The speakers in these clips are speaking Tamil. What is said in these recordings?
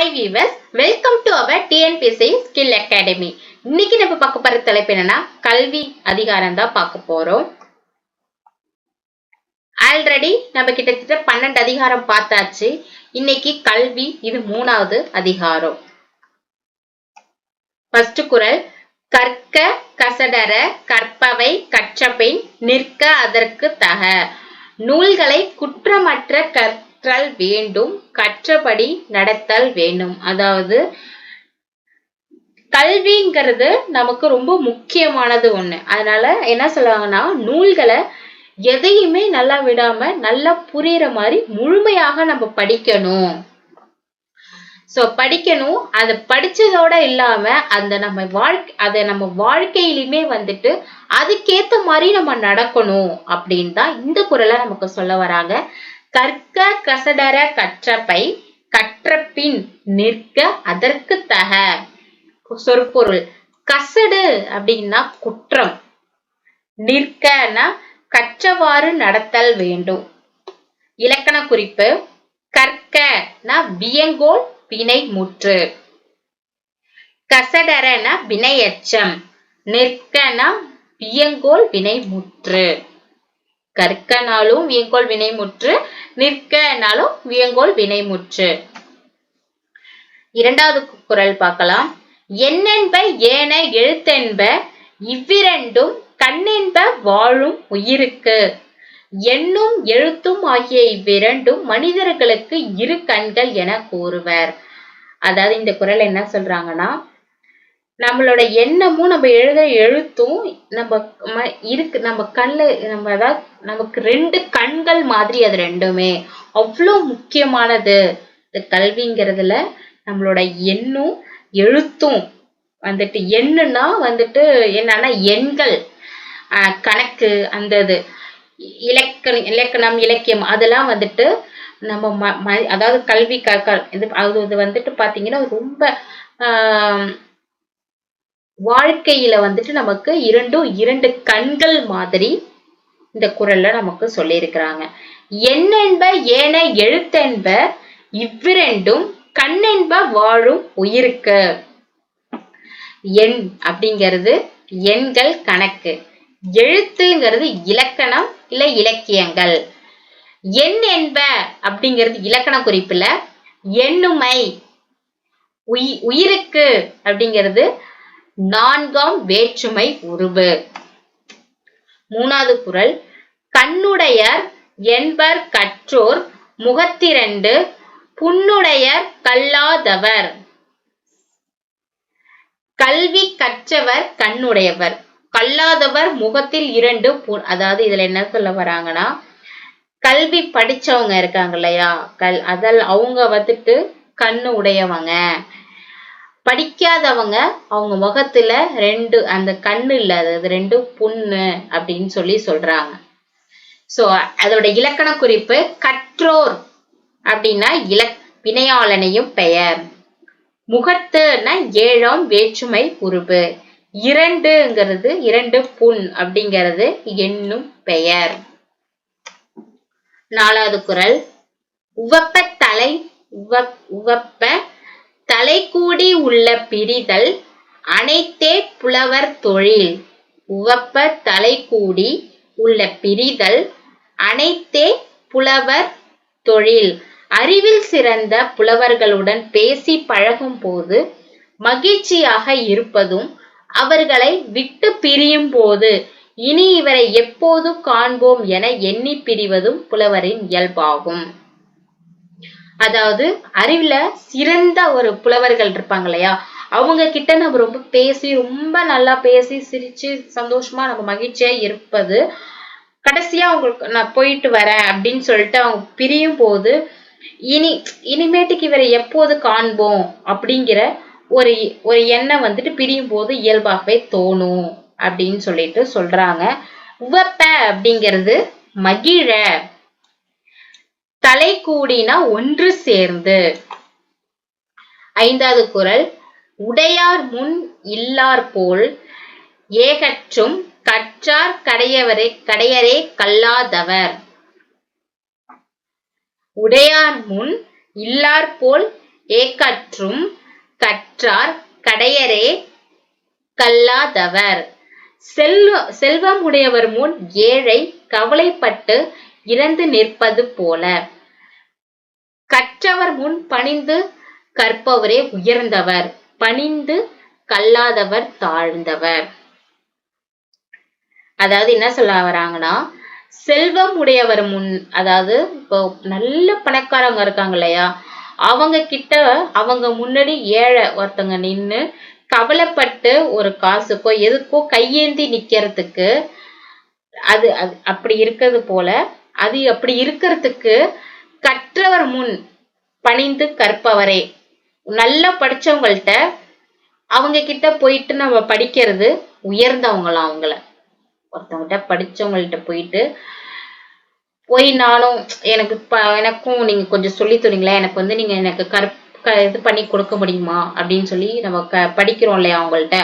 Hi viewers welcome to our TNPSC skill academy இன்னைக்கு நம்ம பார்க்க போற தலைப்பு என்னன்னா கல்வி அதிகாரம் தான் பார்க்க போறோம். ஆல்ரெடி நம்ம கிட்டத்தட்ட பன்னெண்டு அதிகாரம் பார்த்தாச்சு. இன்னைக்கு கல்வி இது மூணாவது அதிகாரம். ஃபர்ஸ்ட் குரல் கற்க கசடர கற்பவை கற்றபின் நிற்க அதற்கு தக. நூல்களை குற்றமற்ற கற்றல் வேண்டும் கற்றபடி நடத்தல் வேண்டும். அதாவது கல்விங்கிறது நமக்கு ரொம்ப முக்கியமானது ஒண்ணு. அதனால என்ன சொல்லுவாங்கன்னா நூல்களை எதையுமே நல்லா விடாம நல்லா புரியுற மாதிரி முழுமையாக நம்ம படிக்கணும். சோ படிக்கணும். அதை படிச்சதோட இல்லாம அந்த நம்ம வாழ்க்கை அதை நம்ம வாழ்க்கையிலுமே வந்துட்டு அதுக்கேத்த மாதிரி நம்ம நடக்கணும் அப்படின்னு தான் இந்த குரலை நமக்கு சொல்ல வராங்க. கற்க கசடர கற்றப்பை கற்ற பின் நிற்க அதற்கு தக. சொற்பொருள். கசடு அப்படின்னா குற்றம். நிற்கனா கற்றவாறு நடத்தல் வேண்டும். இலக்கண குறிப்பு. கற்கனா வியங்கோல் வினை முற்று. கசடரன வினையச்சம். நிற்கனா வியங்கோல் வினை முற்று. கற்கனாலும் வியங்கோல் வினைமுற்று நிற்கனாலும் வியங்கோல் வினைமுற்று. இரண்டாவது குரல் பார்க்கலாம். என்னென்ப ஏன எழுத்தென்ப இவ்விரண்டும் கண்ணென்ப வாழும் உயிருக்கு. எண்ணும் எழுத்தும் ஆகிய இவ்விரண்டும் மனிதர்களுக்கு இரு கண்கள் என கூறுவர். அதாவது இந்த குரல் என்ன சொல்றாங்கன்னா நம்மளோட எண்ணமும் நம்ம எழுத எழுத்தும் நம்ம இருக்கு. நம்ம கண்ணுல நம்ம அதாவது நமக்கு ரெண்டு கண்கள் மாதிரி அது ரெண்டுமே. அவ்வளோ முக்கியமானது. இந்த கல்விங்கிறதுல நம்மளோட எண்ணும் எழுத்தும் வந்துட்டு எண்ணுன்னா வந்துட்டு என்னன்னா எண்கள். ஆஹ் கணக்கு அந்த இது. இலக்கண இலக்கணம் இலக்கியம் அதெல்லாம் வந்துட்டு நம்ம ம ம அதாவது கல்வி க இது அது வந்துட்டு பார்த்தீங்கன்னா ரொம்ப வாழ்க்கையில வந்துட்டு நமக்கு இரண்டும் இரண்டு கண்கள் மாதிரி இந்த குரல்ல நமக்கு சொல்லியிருக்கிறாங்க. என்னென்ப ஏன எழுத்தென்ப இவ்விரண்டும் கண்ணென்ப வாழும் உயிருக்கு. எண் அப்படிங்கிறது எண்கள் கணக்கு. எழுத்துங்கிறது இலக்கணம் இல்ல இலக்கியங்கள். எண் என்ப அப்படிங்கிறது இலக்கண குறிப்புல எண்ணுமை உயிருக்கு அப்படிங்கிறது நான்காம் வேற்றுமை உருவு. மூணாவது குரல் கண்ணுடையர் என்பர் கற்றோர் முகத்திரண்டு புண்ணுடையர் கல்லாதவர். கல்வி கற்றவர் கண்ணுடையவர் கல்லாதவர் முகத்தில் இரண்டு அதாவது இதுல என்ன சொல்ல வராங்கன்னா கல்வி படிச்சவங்க இருக்காங்க இல்லையா? கல் அதில் அவங்க வந்துட்டு கண்ணு உடையவங்க. படிக்காதவங்க அவங்க முகத்துல ரெண்டு அந்த கண்ணு இல்ல அது ரெண்டு புண்ணு அப்படின்னு சொல்லி சொல்றாங்க. சோ அதோட இலக்கண குறிப்பு கற்றோர் அப்படின்னா இலக் வினையாளனையும் பெயர். முகத்துன்னா ஏழாம் வேற்றுமை உருவு இரண்டுங்கிறது இரண்டு புண் அப்படிங்கிறது என்னும் பெயர். நாலாவது குரல். உவப்ப தலை உவப்ப தலைக்கூடி உள்ள பிரிதல் அனைத்தே புலவர் தொழில். உவப்ப தலைக்கூடி உள்ள பிரிதல் அனைத்தே புலவர் தொழில். அறிவில் சிறந்த புலவர்களுடன் பேசி பழகும் போது மகிழ்ச்சியாக இருப்பதும் அவர்களை விட்டு பிரியும் போது இனி இவரை எப்போது காண்போம் என எண்ணி பிரிவதும் புலவரின் இயல்பாகும். அதாவது அறிவுல சிறந்த ஒரு புலவர்கள் இருப்பாங்க இல்லையா அவங்க கிட்ட நம்ம ரொம்ப பேசி ரொம்ப நல்லா பேசி சிரிச்சு சந்தோஷமா நம்ம மகிழ்ச்சியா இருப்பது கடைசியா அவங்களுக்கு நான் போயிட்டு வரேன் அப்படின்னு சொல்லிட்டு அவங்க பிரியும் போது இனி இனிமேட்டுக்கு இவரை எப்போது காண்போம் அப்படிங்கிற ஒரு ஒரு எண்ணம் வந்துட்டு பிரியும் போது இயல்பாகவே தோணும் அப்படின்னு சொல்லிட்டு சொல்றாங்க. உவப்ப அப்படிங்கிறது மகிழ. தலை கூடினா ஒன்று சேர்ந்து. ஐந்தாவது குரல் உடையார் முன் இல்லார் போல் ஏகற்றும் கற்றார் கடையவரே கடையரே கல்லாதவர். உடையார் முன் இல்லார் போல் ஏகற்றும் கற்றார் கடையரே கல்லாதவர். செல்வ செல்வம் உடையவர் முன் ஏழை கவலைப்பட்டு இறந்து நிற்பது போல. கற்றவர் முன் பணிந்து கற்பவரே உயர்ந்தவர். பணிந்து கல்லாதவர் தாழ்ந்தவர். அதாவது என்ன சொல்ல வராங்கன்னா செல்வம் உடையவர் முன் அதாவது இப்போ நல்ல பணக்காரங்க இருக்காங்க இல்லையா? அவங்க கிட்ட அவங்க முன்னாடி ஏழை ஒருத்தங்க நின்னு கவலைப்பட்டு ஒரு காசுக்கோ எதுக்கோ கையேந்தி நிக்கிறதுக்கு அது அப்படி இருக்கிறது போல அது அப்படி இருக்கிறதுக்கு கற்றவர் முன் பணிந்து கற்பவரே. நல்லா படிச்சவங்கள்ட்ட அவங்க கிட்ட போயிட்டு நம்ம படிக்கிறது உயர்ந்தவங்களாம் அவங்கள. ஒருத்தவங்கள்ட்ட படிச்சவங்கள்ட்ட போயிட்டு போய் நானும் எனக்கு ப எனக்கும் நீங்க கொஞ்சம் சொல்லி தரீங்களா? எனக்கு வந்து நீங்க எனக்கு கற்ப க இது பண்ணி கொடுக்க முடியுமா? அப்படின்னு சொல்லி நம்ம க படிக்கிறோம் இல்லையா அவங்கள்ட்ட.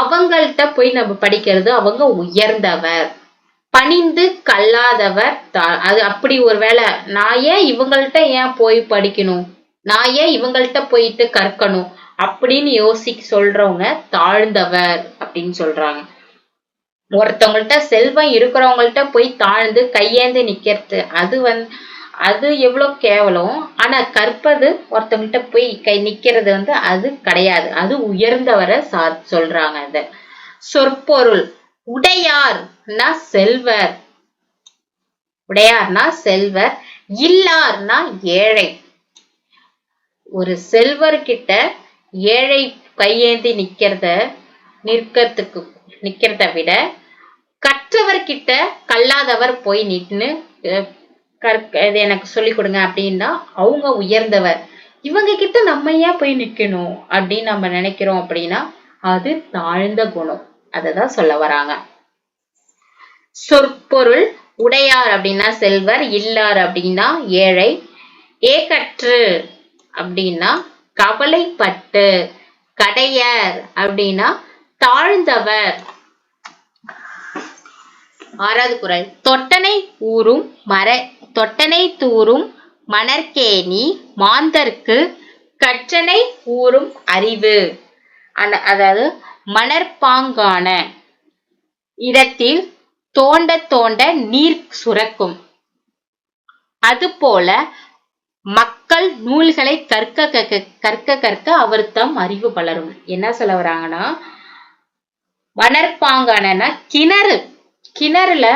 அவங்கள்ட்ட போய் நம்ம படிக்கிறது அவங்க உயர்ந்தவர். பணிந்து கல்லாதவர் தா- அது அப்படி ஒரு வேலை நான் ஏன் இவங்கள்ட்ட ஏன் போய் படிக்கணும்? நான் ஏன் இவங்கள்ட்ட போயிட்டு கற்கணும்? அப்படின்னு யோசிக்க சொல்றவங்க தாழ்ந்தவர் அப்படின்னு சொல்றாங்க. ஒருத்தவங்கள்ட்ட செல்வம் இருக்கிறவங்கள்ட்ட போய் தாழ்ந்து கையேந்து நிக்கிறது அது வந்து அது எவ்வளவு கேவலம். ஆனா கற்பது ஒருத்தவங்கள்ட்ட போய் கை நிக்கிறது வந்து அது கிடையாது. அது உயர்ந்தவரை சா சொல்றாங்க அத. சொற்பொருள் உடையார் உடையார்னா செல்வர். உடையார்னா செல்வர் இல்லார்னா ஏழை. ஒரு செல்வர்கிட்ட ஏழை கையேந்தி நிக்கிறத நிற்கிறதுக்கு நிக்கிறத விட கற்றவர்கிட்ட கல்லாதவர் போய் நின்று கற்க இது எனக்கு சொல்லி கொடுங்க அப்படின்னா அவங்க உயர்ந்தவர். இவங்க கிட்ட நம்ம ஏன் போய் நிக்கணும் அப்படின்னு நம்ம நினைக்கிறோம் அப்படின்னா அது தாழ்ந்த குணம். அததான் சொல்ல வராங்க. சொற்பொருள் உடையார் அப்படின்னா செல்வர் இல்லார் அப்படின்னா ஏழை ஏகற்று அப்படின்னா கவலைப்பட்டு கடையர் அப்படின்னா தாழ்ந்தவர். ஆறாவது குரல். தொட்டனை ஊரும் மர தொட்டனை தூரும் மணற்கேணி மாந்தர்க்கு கற்றனை ஊறும் அறிவு. அதாவது மணற்பாங்கான இடத்தில் தோண்ட தோண்ட நீர் சுரக்கும். அதுபோல மக்கள் நூல்களை கற்க கற்க கற்க கற்க அவர் தம் அறிவு வளரும் என்ன சொல்ல வராங்கன்னா மணற்பாங்கானனா கிணறு. கிணறுல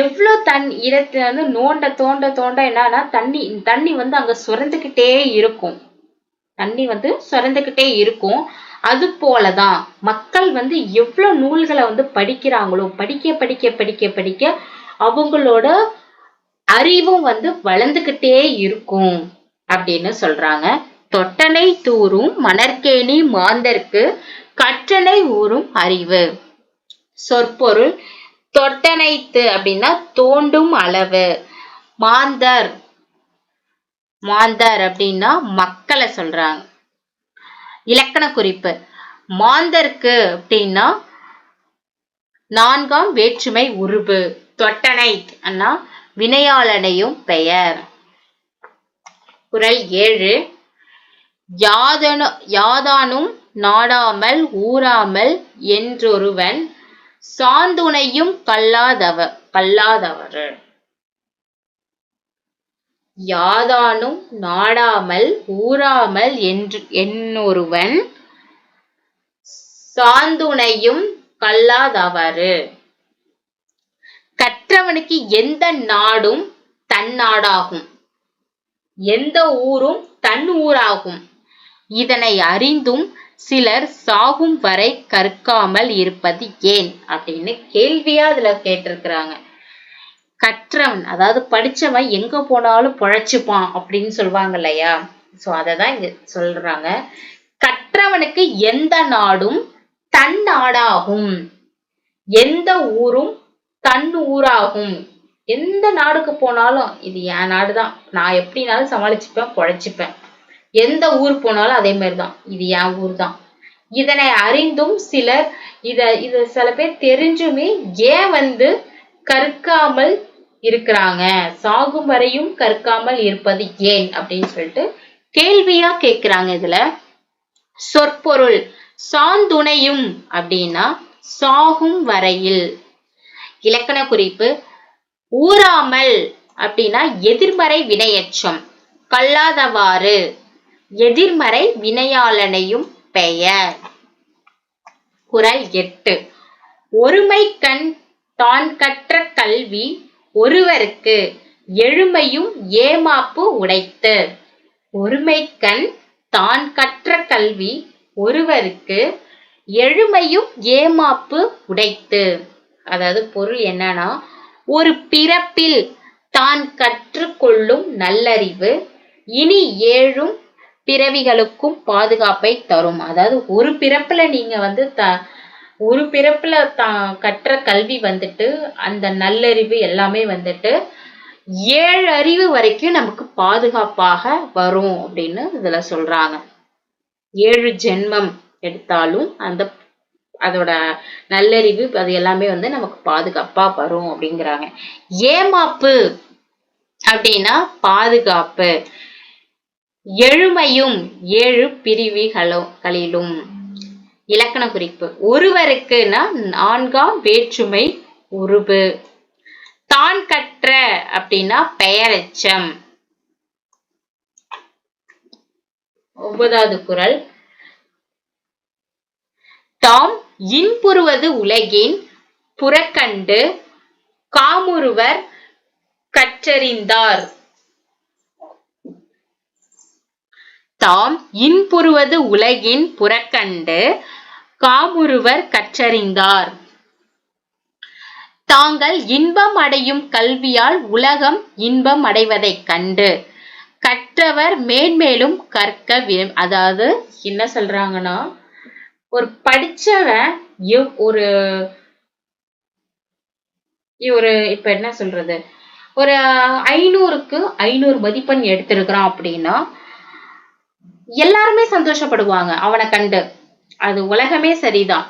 எவ்வளோ தண்ணி இடத்துல வந்து நோண்ட தோண்ட தோண்ட என்னன்னா தண்ணி தண்ணி வந்து அங்க சுரந்துகிட்டே இருக்கும். தண்ணி வந்து சுரந்துகிட்டே இருக்கும். அது போலதான் மக்கள் வந்து எவ்வளவு நூல்களை வந்து படிக்கிறாங்களோ படிக்க படிக்க படிக்க படிக்க அவங்களோட அறிவும் வந்து வளர்ந்துகிட்டே இருக்கும் அப்படின்னு சொல்றாங்க. தொட்டனை தூரும் மணற்கேணி மாந்தர்க்கு கற்றனை ஊறும் அறிவு. சொற்பொருள் தொட்டனைத்து அப்படின்னா தோண்டும் அளவு. மாந்தர் மாந்தர் அப்படின்னா மக்களை சொல்றாங்க. இலக்கண குறிப்பு. மாந்தர்க்கு அப்படின்னா நான்காம் வேற்றுமை உருபு தொட்டனை அண்ணா வினையாளனையும் பெயர். குரல் ஏழு. யாதனு யாதானும் நாடாமல் ஊராமல் என்றொருவன் சாந்துணையும் கல்லாதவ கல்லாதவர். யாதானும் நாடாமல் ஊராமல் என்று என்னொருவன் சாந்துணையும் கல்லாதவாறு கற்றவனுக்கு எந்த நாடும் தன் நாடாகும். எந்த ஊரும் தன் ஊராகும். இதனை அறிந்தும் சிலர் சாகும் வரை கற்காமல் இருப்பது ஏன்? அப்படின்னு கேள்வியா அதுல கேட்டிருக்கிறாங்க. கற்றவன் அதாவது படிச்சவன் எங்க போனாலும் பொழைச்சுப்பான் அப்படின்னு சொல்லுவாங்க இல்லையா? சோ அததான் இங்க சொல்றாங்க. கற்றவனுக்கு எந்த நாடும் தன் நாடாகும். எந்த ஊரும் தன் ஊராகும். எந்த நாடுக்கு போனாலும் இது என் நாடுதான். நான் எப்படினாலும் சமாளிச்சுப்பேன் பொழைச்சுப்பேன். எந்த ஊர் போனாலும் அதே மாதிரிதான். இது என் ஊர் தான் இதனை அறிந்தும் சிலர் இத இத சில பேர் தெரிஞ்சுமே ஏன் வந்து கற்காமல் இருக்கிறாங்க. சாகும் வரையும் கற்காமல் இருப்பது ஏன்? அப்படின்னு சொல்லிட்டு கேள்வியா கேட்கிறாங்க இதுல. சொற்பொருள் சாந்துணையும் அப்படின்னா சாகும் வரையில். இலக்கண குறிப்பு ஊறாமல் அப்படின்னா எதிர்மறை வினையச்சம் கல்லாதவாறு எதிர்மறை வினையாளனையும் பெயர். குரல் எட்டு ஒருமை கண் தான் கற்ற கல்வி ஒருவருக்கு எழுமையும் ஏமாப்பு உடைத்து. ஒருமைக்கண் தான் கற்ற கல்வி ஒருவருக்கு எழுமையும் ஏமாப்பு உடைத்து. அதாவது பொருள் என்னன்னா ஒரு பிறப்பில் தான் கற்றுக்கொள்ளும் நல்லறிவு இனி ஏழும் பிறவிகளுக்கும் பாதுகாப்பை தரும். அதாவது ஒரு பிறப்புல நீங்க வந்து த ஒரு பிறப்புல தான் கற்ற கல்வி வந்துட்டு அந்த நல்லறிவு எல்லாமே வந்துட்டு ஏழு அறிவு வரைக்கும் நமக்கு பாதுகாப்பாக வரும் அப்படின்னு இதுல சொல்றாங்க. ஏழு ஜென்மம் எடுத்தாலும் அந்த அதோட நல்லறிவு அது எல்லாமே வந்து நமக்கு பாதுகாப்பா வரும் அப்படிங்கிறாங்க. ஏமாப்பு அப்படின்னா பாதுகாப்பு. எழுமையும் ஏழு பிரிவுகளிலும் இலக்கண குறிப்பு. ஒருவருக்குன்னா நான்காம் வேற்றுமை உருபு. தான் கற்ற அப்படின்னா பெயரச்சம் ஒன்பதாவது குரல். தாம் இன்புறுவது உலகின் புறக்கண்டு காமுருவர் கற்றறிந்தார். தாம் இன்புறுவது உலகின் புறக்கண்டு காமுறுவர் கற்றறிந்தார். தாங்கள் இன்பம் அடையும் கல்வியால் உலகம் இன்பம் அடைவதைக் கண்டு கற்றவர் மேன்மேலும் கற்க அதாவது என்ன சொல்றாங்கன்னா ஒரு படிச்சவன் ஒரு ஒரு இப்ப என்ன சொல்றது? ஒரு ஐநூறுக்கு ஐநூறு மதிப்பெண் எடுத்திருக்கிறான் அப்படின்னா எல்லாருமே சந்தோஷப்படுவாங்க. அவனை கண்டு அது உலகமே சரிதான்.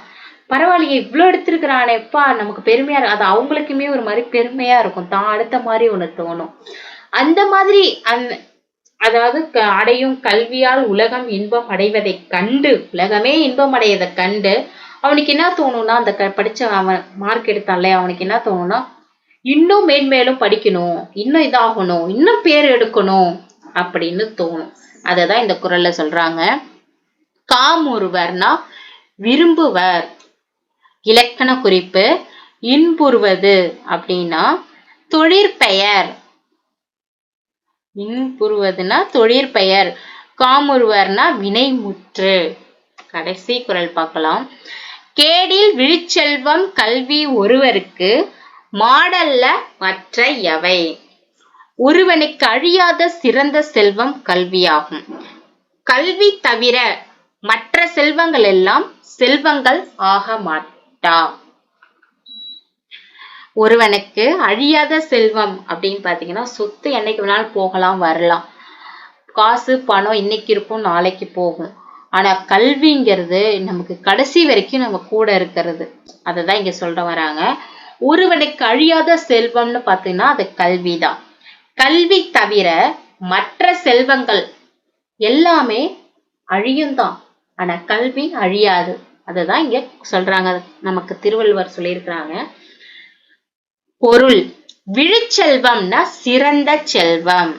பரவாயில்லையே இவ்வளவு எடுத்திருக்கிறானேப்பா நமக்கு பெருமையா அது அவங்களுக்குமே ஒரு மாதிரி பெருமையா இருக்கும். தான் அடுத்த மாதிரி ஒண்ணு தோணும். அந்த மாதிரி அந் அதாவது அடையும் கல்வியால் உலகம் இன்பம் அடைவதை கண்டு உலகமே இன்பம் அடையதை கண்டு அவனுக்கு என்ன தோணும்னா அந்த படிச்ச அவன் மார்க் எடுத்தான்ல அவனுக்கு என்ன தோணும்னா இன்னும் மேன்மேலும் படிக்கணும். இன்னும் இதாகணும். இன்னும் பேர் எடுக்கணும். அப்படின்னு தோணும். அதை தான் இந்த குரல்ல சொல்றாங்க. காமுறுவர்னா விரும்புவர். இலக்கண குறிப்பு இன்புறுவது அப்படின்னா தொழிற்பெயர் இன்புறுவதுன்னா தொழிற்பெயர் காமுறுவர்னா வினைமுற்று. கடைசி குரல் பார்க்கலாம். கேடில் விழிச்செல்வம் கல்வி ஒருவருக்கு மாடல்ல மற்ற எவை? ஒருவனுக்கு அழியாத சிறந்த செல்வம் கல்வியாகும். கல்வி தவிர மற்ற செல்வங்கள் எல்லாம் செல்வங்கள் ஆக மாட்டா. ஒருவனுக்கு அழியாத செல்வம் அப்படின்னு பாத்தீங்கன்னா சொத்து என்னைக்கு வேணாலும் போகலாம் வரலாம். காசு பணம் இன்னைக்கு இருக்கும் நாளைக்கு போகும். ஆனா கல்விங்கிறது நமக்கு கடைசி வரைக்கும் நம்ம கூட இருக்கிறது. அததான் இங்க சொல்ற வராங்க. ஒருவனுக்கு அழியாத செல்வம்னு பாத்தீங்கன்னா அது கல்விதான். கல்வி தவிர மற்ற செல்வங்கள் எல்லாமே அழியும் தான் ஆனா கல்வி அழியாது. அதுதான் இங்க சொல்றாங்க. நமக்கு திருவள்ளுவர் சொல்லியிருக்கிறாங்க. பொருள் விழுச்செல்வம்னா சிறந்த செல்வம்.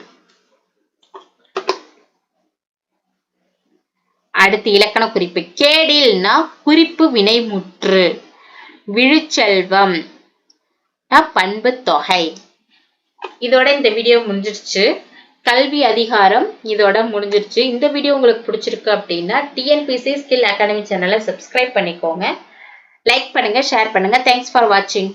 அடுத்து இலக்கண குறிப்பு. கேடில்னா குறிப்பு வினைமுற்று. விழுச்செல்வம் பண்பு தொகை. இதோட இந்த வீடியோ முடிஞ்சிருச்சு. கல்வி அதிகாரம் இதோட முடிஞ்சிருச்சு. இந்த வீடியோ உங்களுக்கு பிடிச்சிருக்கு அப்படின்னா டிஎன்பிசி ஸ்கில் அகாடமி சேனலை சப்ஸ்கிரைப் பண்ணிக்கோங்க. லைக் பண்ணுங்க ஷேர் பண்ணுங்க. தேங்க்ஸ் ஃபார் வாட்சிங்